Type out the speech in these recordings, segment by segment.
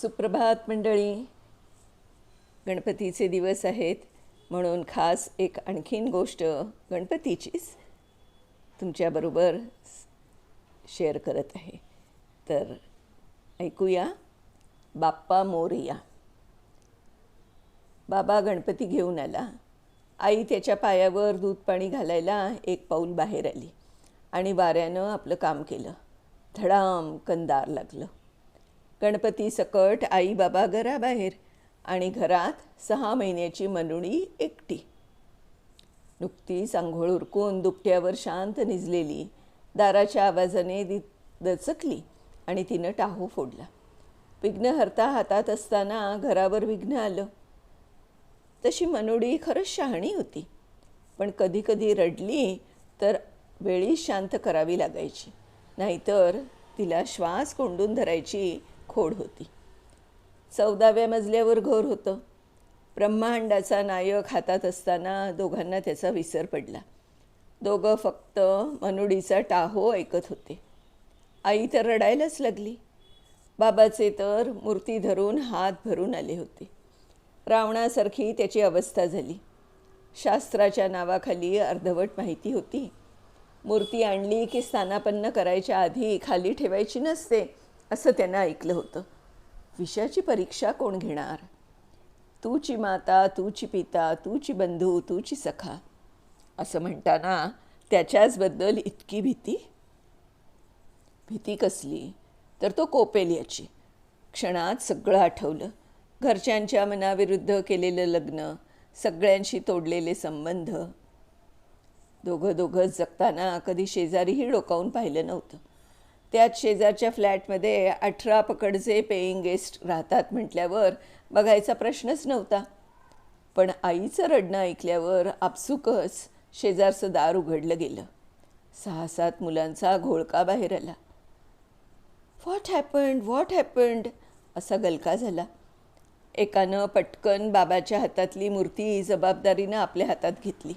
सुप्रभात मंडळी. गणपतीचे दिवस आहेत म्हणून खास एक आणखीन गोष्ट गणपतीचीच तुमच्याबरोबर शेअर करत आहे. तर ऐकूया बाप्पा मोरया. बाबा गणपती घेऊन आला. आई त्याच्या पायावर दूध पाणी घालायला एक पाऊल बाहेर आली आणि वाऱ्यानं आपलं काम केलं. धडाम कंदार लागलं. गणपती सकट आई बाबा घराबाहेर आणि घरात सहा महिन्याची मनुणी एकटी. नुकतीच आंघोळ उरकून दुपट्यावर शांत निजलेली दाराच्या आवाजाने दी दचकली आणि तिनं टाहू फोडला. विघ्नहर्ता हातात असताना घरावर विघ्न आलं. तशी मनोडी खरंच शहाणी होती. पण कधीकधी रडली तर वेळी शांत करावी लागायची. नाहीतर तिला श्वास कोंडून धरायची खोड होती. चौदाव्या मजल्यावर घर होतं. ब्रह्मांडाचा नायक हातात असताना दोघांना त्याचा विसर पडला. दोघं फक्त मनुडीचा टाहो ऐकत होते. आई तर रडायलाच लागली. बाबाचे तर मूर्ती धरून हात भरून आले होते. रावणासारखी त्याची अवस्था झाली. शास्त्राच्या नावाखाली अर्धवट माहिती होती. मूर्ती आणली की स्थानापन्न करायच्या आधी खाली ठेवायची नसते. असं त्यानं ऐकलं होतं. विषयाची परीक्षा कोण घेणार? तूची माता तूची पिता तूची बंधू तूची सखा. असं म्हणताना त्याच्याचबद्दल इतकी भीती? भीती कसली? तर तो कोपेल याची. क्षणात सगळं आठवलं. घरच्यांच्या मनाविरुद्ध केलेलं लग्न सगळ्यांशी तोडलेले संबंध. दोघं दोघं जगताना कधी शेजारीही डोकावून पाहिलं नव्हतं. त्याच शेजारच्या फ्लॅटमध्ये अठरा पकडचे पेईंग गेस्ट राहतात म्हटल्यावर बघायचा प्रश्नच नव्हता. पण आईचं रडणं ऐकल्यावर आपसुकच शेजारचं दार उघडलं गेलं. सहा सात मुलांचा घोळका बाहेर आला. व्हॉट हॅपंड व्हॉट हॅपंड असा गलका झाला. एकानं पटकन बाबाच्या हातातली मूर्ती जबाबदारीनं आपल्या हातात घेतली.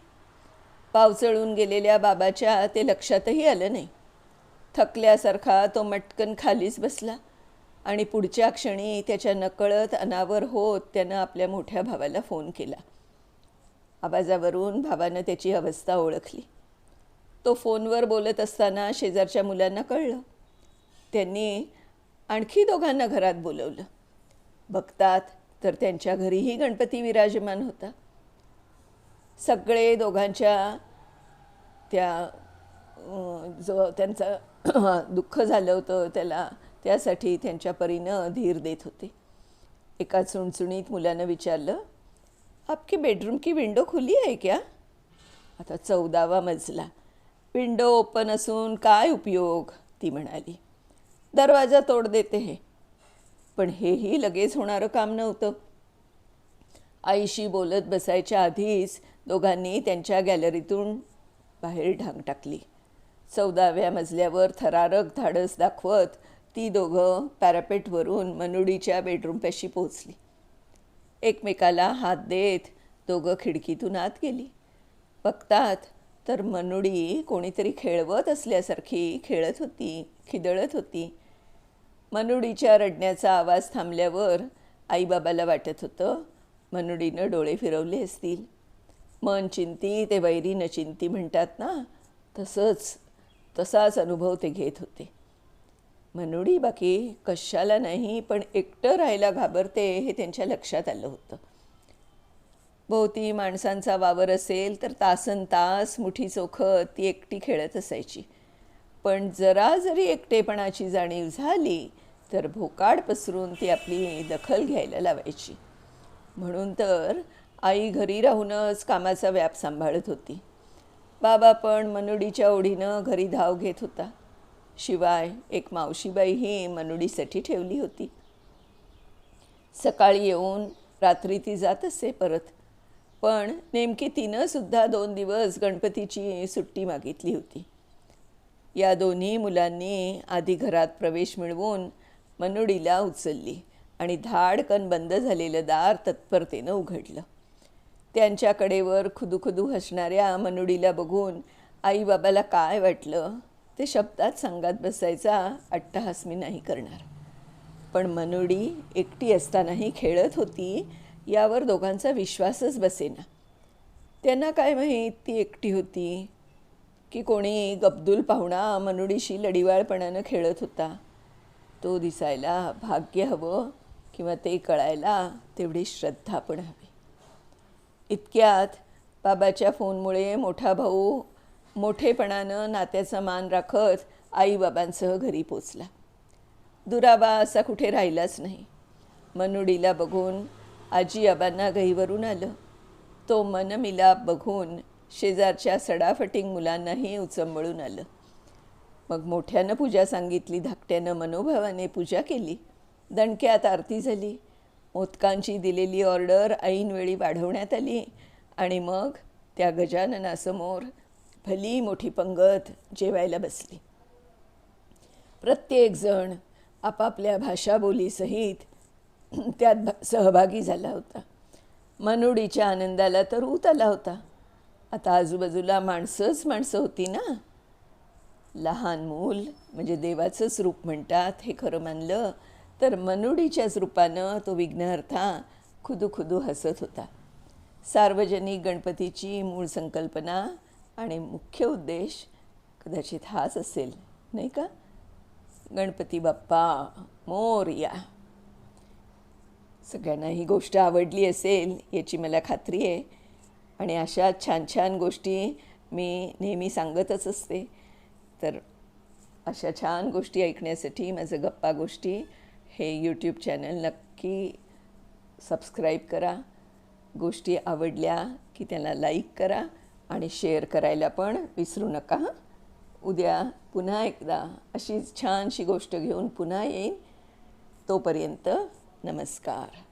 पावचळून गेलेल्या बाबाच्या ते लक्षातही आलं नाही. थकल्यासारखा तो मटकन खालीच बसला. आणि पुढच्या क्षणी त्याच्या नकळत अनावर होत त्यानं आपल्या मोठ्या भावाला फोन केला. आवाजावरून भावानं त्याची अवस्था ओळखली. तो फोनवर बोलत असताना शेजारच्या मुलांना कळलं. त्यांनी आणखी दोघांना घरात बोलवलं. बघतात तर त्यांच्या घरीही गणपती विराजमान होता. सगळे दोघांच्या त्या जो त्यांचा दुःख झालं होतं त्याला त्यासाठी त्यांच्या परीनं धीर देत होते. एका चुणचुणीत मुलानं विचारलं आपकी बेडरूम की विंडो खुली आहे क्या? आता चौदावा मजला. विंडो ओपन असून काय उपयोग? ती म्हणाली. दरवाजा तोड देते हे. पण हेही लगेच होणारं काम नव्हतं. आईशी बोलत बसायच्या आधीच दोघांनी त्यांच्या गॅलरीतून बाहेर ढांग टाकली. चौदाव्या मजल्यावर थरारक धाडस दाखवत ती दोघं पॅरापेटवरून मनुडीच्या बेडरूमपाशी पोचली एकमेकाला हात देत दोघं खिडकीतून आत गेली. बघतात तर मनुडी कोणीतरी खेळवत असल्यासारखी खेळत होती खिदळत होती. मनुडीच्या रडण्याचा आवाज थांबल्यावर आईबाबाला वाटत होतं मनुडीनं डोळे फिरवले असतील. मन चिंती ते वैरी न चिंती म्हणतात ना तसंच तसाच अनुभव ते घेत होते. मनुडी बाकी कशाला नाही पण एकटं राहायला घाबरते हे त्यांच्या लक्षात आलं होतं. भोवती माणसांचा वावर असेल तर तासन तास मुठी चोखत ती एकटी खेळत असायची. पण जरा जरी एकटेपणाची जाणीव झाली तर भोकाड पसरून ती आपली दखल घ्यायला लावायची. म्हणून तर आई घरी राहूनच कामाचा व्याप सांभाळत होती. बाबा पण मनुडीच्या ओढीनं घरी धाव घेत होता. शिवाय एक मावशीबाईही मनुडीसाठी ठेवली होती. सकाळी येऊन रात्री ती जात असे परत. पण नेमकी तिनं सुद्धा दोन दिवस गणपतीची सुट्टी मागितली होती. या दोन्ही मुलांनी आधी घरात प्रवेश मिळवून मनुडीला उचलली आणि धाडकन बंद झालेलं दार तत्परतेनं उघडलं. त्यांच्याकडेवर खुदूखुदू हसणाऱ्या मनुडीला बघून आईबाबाला काय वाटलं? ते शब्दात सांगत बसायचा अट्टहास मी नाही करणार. पण मनुडी एकटी असतानाही खेळत होती यावर दोघांचा विश्वासच बसेना. त्यांना काय माहीत ती एकटी होती? की कोणी गब्दुल पाहुणा मनुडीशी लढीवाळपणानं खेळत होता? तो दिसायला भाग्य हवं किंवा ते कळायला तेवढी श्रद्धा पण हवी. इतक्यात बाबाच्या फोनमुळे मोठा भाऊ मोठेपणानं नात्याचा मान राखत आईबाबांसह घरी पोचला. दुराबा असा कुठे राहिलाच नाही. मनुडीला बघून आजी आबांना गहीवरून आलं. तो मनमिलाप बघून शेजारच्या सडाफटिंग मुलांनाही उचंबळून आलं. मग मोठ्यानं पूजा सांगितली धाकट्यानं मनोभावाने पूजा केली. दणक्यात आरती झाली. मोदकांची दिलेली ऑर्डर ऐनवेळी वाढवण्यात आली. आणि मग त्या गजाननासमोर भली मोठी पंगत जेवायला बसली. प्रत्येकजण आपापल्या भाषाबोलीसहित त्यात सहभागी झाला होता. मनुडीच्या आनंदाला तर ऊत आला होता. आता आजूबाजूला माणसंच माणसं होती ना? लहान मूल म्हणजे देवाचंच रूप म्हणतात हे खरं मानलं. तर मनुडीच्याच रूपानं तो विघ्नहर्था खुदू खुदू हसत होता. सार्वजनिक गणपतीची मूळ संकल्पना आणि मुख्य उद्देश कदाचित हाच असेल नाही का? गणपती बाप्पा मोरया. सगळ्यांना ही गोष्ट आवडली असेल याची मला खात्री आहे. आणि अशा छान छान गोष्टी मी नेहमी सांगतच असते. तर अशा छान गोष्टी ऐकण्यासाठी माझं गप्पा गोष्टी हे यूट्यूब चॅनल नक्की सबस्क्राईब करा. गोष्टी आवडल्या की त्यांना लाईक करा आणि शेअर करायला पण विसरू नका. उद्या पुन्हा एकदा अशीच छानशी गोष्ट घेऊन पुन्हा येईन. तोपर्यंत नमस्कार.